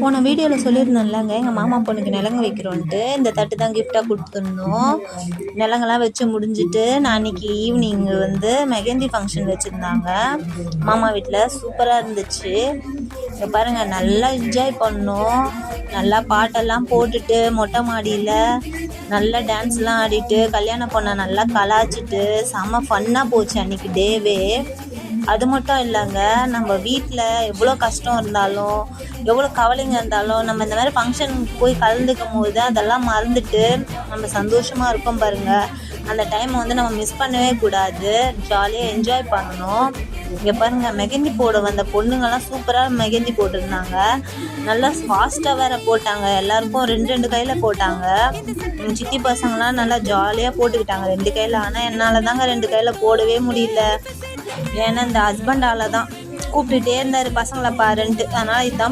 போன வீடியோவில் சொல்லியிருந்தேன்லங்க எங்கள் மாமா பொண்ணுக்கு நிலங்கு வைக்கிறோன்ட்டு இந்த தட்டு தான் கிஃப்டாக கொடுத்துருந்தோம் நிலங்கெல்லாம் வச்சு முடிஞ்சிட்டு நான் அன்றைக்கி ஈவினிங் வந்து மெஹந்தி ஃபங்க்ஷன் வச்சுருந்தாங்க. மாமா வீட்டில் சூப்பராக இருந்துச்சு. இங்கே பாருங்கள் நல்லா என்ஜாய் பண்ணோம். நல்லா பாட்டெல்லாம் போட்டுட்டு மொட்டை மாடியில் நல்லா டான்ஸ்லாம் ஆடிட்டு கல்யாண பொண்ணை நல்லா கலாய்ச்சிட்டு செம்ம ஃபன்னாக போச்சு அன்றைக்கி டேவே அது மட்டும் இல்லைங்க நம்ம வீட்டில் எவ்வளோ கஷ்டம் இருந்தாலும் எவ்வளோ கவலைங்க இருந்தாலும் நம்ம இந்த மாதிரி ஃபங்க்ஷனுக்கு போய் கலந்துக்கும் போது அதெல்லாம் மறந்துட்டு நம்ம சந்தோஷமாக இருக்கோம் பாருங்கள் அந்த டைமை வந்து நம்ம மிஸ் பண்ணவே கூடாது. ஜாலியாக என்ஜாய் பண்ணணும். இங்கே பாருங்கள் மெஹந்தி போட வந்த பொண்ணுங்கள்லாம் சூப்பராக மெஹந்தி போட்டிருந்தாங்க. நல்லா ஃபாஸ்ட்டாக வேற போட்டாங்க. எல்லாருக்கும் ரெண்டு ரெண்டு கையில் போட்டாங்க. எங்கள் சித்தி பசங்களாம் நல்லா ஜாலியாக போட்டுக்கிட்டாங்க. ரெண்டு கையில் ஆனால் என்னால் தாங்க ரெண்டு கையில் போடவே முடியல. ஏன்னா இந்த ஹஸ்பண்டால தான் கூப்பிட்டுட்டே இருந்தார் பசங்களை பாருன்ட்டு. அதனால் இதுதான்